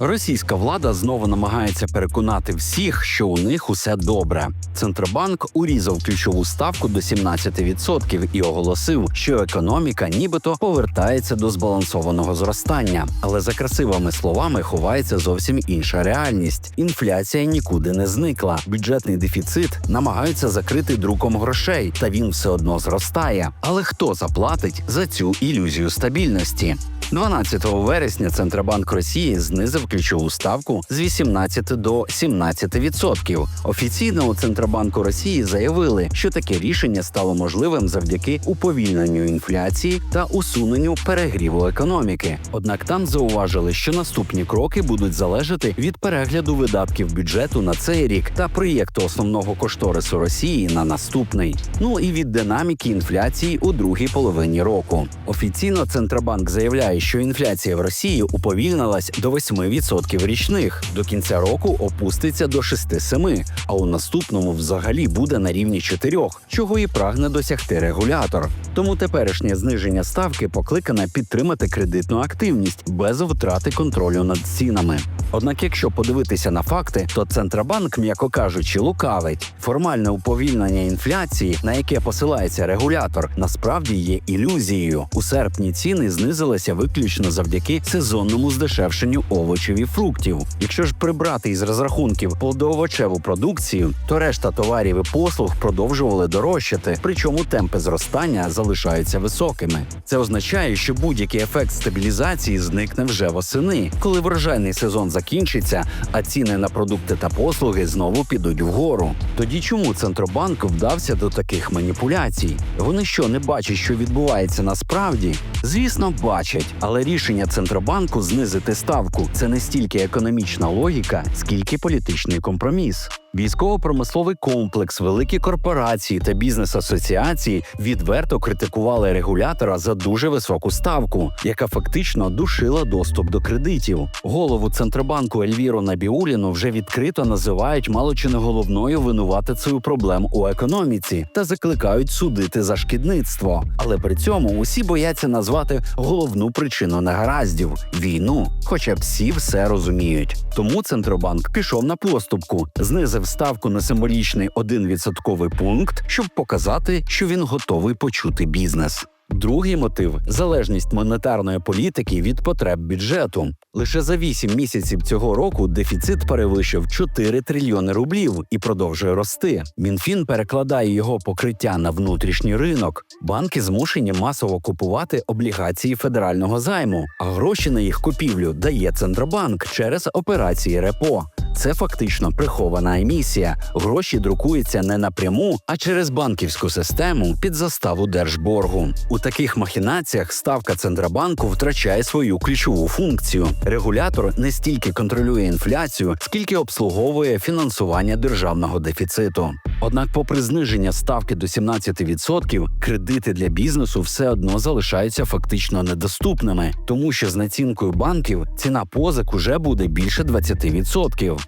Російська влада знову намагається переконати всіх, що у них усе добре. Центробанк урізав ключову ставку до 17% і оголосив, що економіка нібито повертається до збалансованого зростання. Але за красивими словами ховається зовсім інша реальність. Інфляція нікуди не зникла. Бюджетний дефіцит намагаються закрити друком грошей, та він все одно зростає. Але хто заплатить за цю ілюзію стабільності? 12 вересня Центробанк Росії знизив ключову ставку з 18 до 17%. Офіційно у Центробанку Росії заявили, що таке рішення стало можливим завдяки уповільненню інфляції та усуненню перегріву економіки. Однак там зауважили, що наступні кроки будуть залежати від перегляду видатків бюджету на цей рік та проєкту основного кошторису Росії на наступний. Ну і від динаміки інфляції у другій половині року. Офіційно Центробанк заявляє, що інфляція в Росії уповільнилась до 8% річних. До кінця року опуститься до 6-7, а у наступному взагалі буде на рівні 4, чого і прагне досягти регулятор. Тому теперішнє зниження ставки покликане підтримати кредитну активність без втрати контролю над цінами. Однак, якщо подивитися на факти, то Центробанк, м'яко кажучи, лукавить. Формальне уповільнення інфляції, на яке посилається регулятор, насправді є ілюзією. У серпні ціни знизилися виключно завдяки сезонному здешевшенню овочів і фруктів. Якщо ж прибрати із розрахунків плодоовочеву продукцію, то решта товарів і послуг продовжували дорожчати, причому темпи зростання залишаються високими. Це означає, що будь-який ефект стабілізації зникне вже восени, коли врожайний сезон закінчиться, а ціни на продукти та послуги знову підуть вгору. Тоді чому центробанк вдався до таких маніпуляцій? Вони що не бачать, що відбувається насправді? Звісно, бачать, але рішення центробанку знизити ставку це не стільки економічна логіка, скільки політичний компроміс. Військово-промисловий комплекс, великі корпорації та бізнес-асоціації відверто критикували регулятора за дуже високу ставку, яка фактично душила доступ до кредитів. Голову центробанку Ельвіру Набіуліну вже відкрито називають мало чи не головною винуватицею проблем у економіці та закликають судити за шкідництво. Але при цьому усі бояться назвати головну причину негараздів війну. Хоча всі все розуміють. Тому центробанк пішов на поступку, знизив ставку на символічний 1% пункт, щоб показати, що він готовий почути бізнес. Другий мотив залежність монетарної політики від потреб бюджету. Лише за 8 місяців цього року дефіцит перевищив 4 трильйони рублів і продовжує рости. Мінфін перекладає його покриття на внутрішній ринок. Банки змушені масово купувати облігації федерального займу, а гроші на їх купівлю дає Центробанк через операції РЕПО. Це фактично прихована емісія. Гроші друкуються не напряму, а через банківську систему під заставу держборгу. У таких махінаціях ставка Центробанку втрачає свою ключову функцію. Регулятор не стільки контролює інфляцію, скільки обслуговує фінансування державного дефіциту. Однак, попри зниження ставки до 17%, кредити для бізнесу все одно залишаються фактично недоступними, тому що з націнкою банків ціна позик уже буде більше 20%.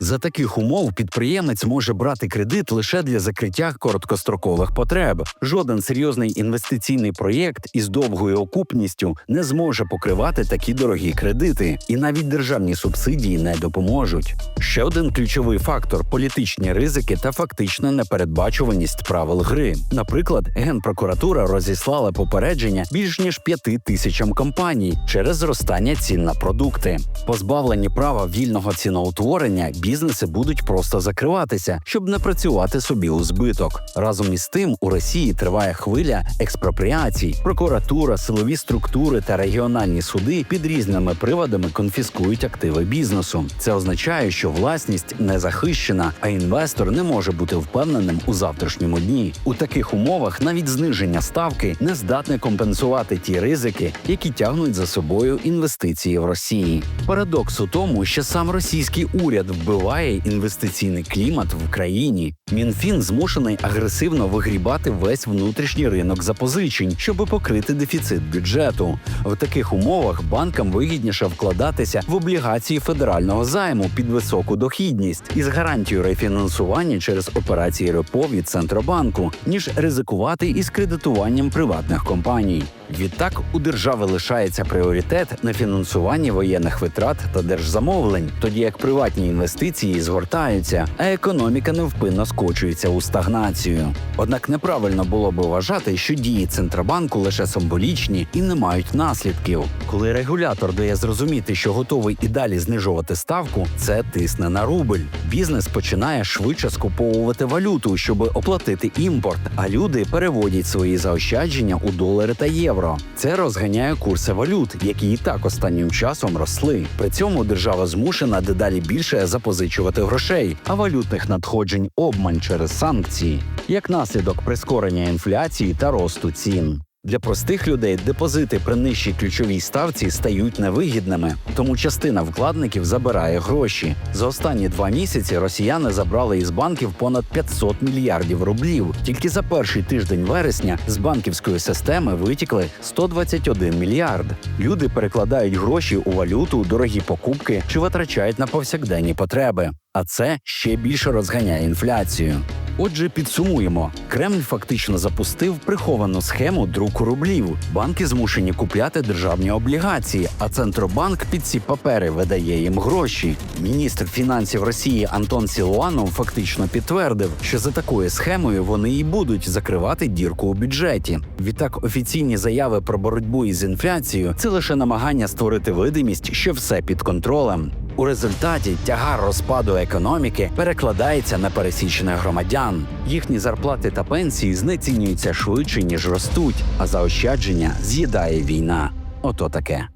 За таких умов підприємець може брати кредит лише для закриття короткострокових потреб. Жоден серйозний інвестиційний проєкт із довгою окупністю не зможе покривати такі дорогі кредити, і навіть державні субсидії не допоможуть. Ще один ключовий фактор політичні ризики та фактична непередбачуваність правил гри. Наприклад, генпрокуратура розіслала попередження більш ніж п'яти тисячам компаній через зростання цін на продукти. Позбавлені права вільного ціноутворення бізнеси будуть просто закриватися, щоб не працювати собі у збиток. Разом із тим у Росії триває хвиля експропріацій. Прокуратура, силові структури та регіональні суди під різними приводами конфіскують активи бізнесу. Це означає, що власність не захищена, а інвестор не може бути впевненим у завтрашньому дні. У таких умовах навіть зниження ставки не здатне компенсувати ті ризики, які тягнуть за собою інвестиції в Росії. Парадокс у тому, що сам російський уряд вбиває інвестиційний клімат в країні. Мінфін змушений агресивно вигрібати весь внутрішній ринок запозичень, щоб покрити дефіцит бюджету. В таких умовах банкам вигідніше вкладатися в облігації федерального займу під високу дохідність із гарантією рефінансування через операції РЕПО від центробанку, ніж ризикувати із кредитуванням приватних компаній. Відтак у держави лишається пріоритет на фінансуванні воєнних витрат та держзамовлень, тоді як приватні інвестиції згортаються, а економіка невпинно скочується у стагнацію. Однак неправильно було би вважати, що дії центробанку лише символічні і не мають наслідків. Коли регулятор дає зрозуміти, що готовий і далі знижувати ставку, це тисне на рубль. Бізнес починає швидше скуповувати валюту, щоб оплатити імпорт, а люди переводять свої заощадження у долари та євро. Це розганяє курси валют, які і так останнім часом росли. При цьому держава змушена дедалі більше запозичувати грошей, а валютних надходжень обман через санкції, як наслідок прискорення інфляції та росту цін. Для простих людей депозити при нижчій ключовій ставці стають невигідними, тому частина вкладників забирає гроші. За останні два місяці росіяни забрали із банків понад 500 мільярдів рублів. Тільки за перший тиждень вересня з банківської системи витікли 121 мільярд. Люди перекладають гроші у валюту, дорогі покупки чи витрачають на повсякденні потреби. А це ще більше розганяє інфляцію. Отже, підсумуємо: Кремль фактично запустив приховану схему друку рублів. Банки змушені купляти державні облігації, а центробанк під ці папери видає їм гроші. Міністр фінансів Росії Антон Сілуанов фактично підтвердив, що за такою схемою вони і будуть закривати дірку у бюджеті. Відтак, офіційні заяви про боротьбу із інфляцією це лише намагання створити видимість, що все під контролем. У результаті тягар розпаду економіки перекладається на пересічних громадян. Їхні зарплати та пенсії знецінюються швидше ніж ростуть, а заощадження з'їдає війна. Ото таке.